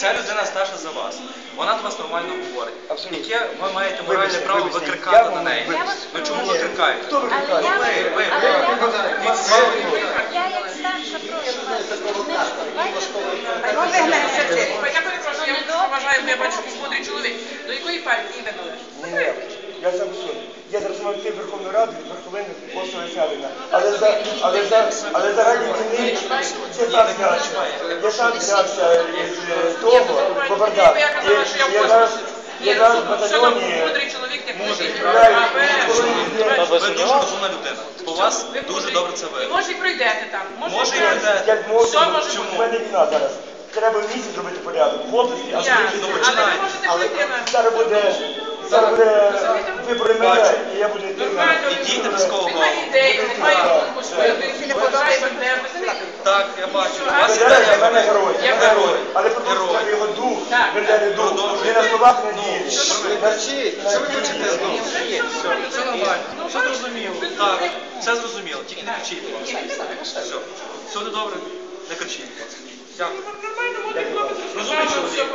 ця людина старша за вас. Вона до вас нормально говорить. Абсолютно. Яке ви маєте моральне Вибачте, право вибачте, викрикати на неї? вибачте. Ви чому Ні. викрикаєте? Хто викрикає? Ну ви, ви, Але я, ви. я як старша прошу вас, не вступайте. Я перепрошую, я вас поважаю, бо я бачу, що мудрий чоловік. До якої партії ви належите? Ні, ні, я сам суд. Я зараз мав йти в Верховну Раду від верховини Косова Сявина. Але за, але за, але заради війни я сам знявся. Я сам знявся із е, того, бо. Я зараз, я зараз в ну, батальйоні. ви- Ви дуже розумна людина. По вас ви дуже мудрий. добре це І видно. може і пройдете там. Може, Може, і і пройдете. Як можу, Все може в бути. мене війна зараз. Треба в місті зробити порядок. В області, а Я. Ну. Але ви починайте. можете Але пройти на... зараз буде, зараз буде вибори мене, і я буду йти на... Нормально. Ідіть без кого Він має ідею, він має думку Так, я бачу. Для ідея. мене герой, Я герой. Але Герой. його дух. Бендери дух. Продовжуйте. Не на словах не діє. Кричіть, що ви кричите знову? Все, все нормально, все зрозуміло. Так, все зрозуміло, тільки не кричіть, будь ласка. Все, все буде добре, не кричіть, будь ласка. Дякую. Розумний чоловік.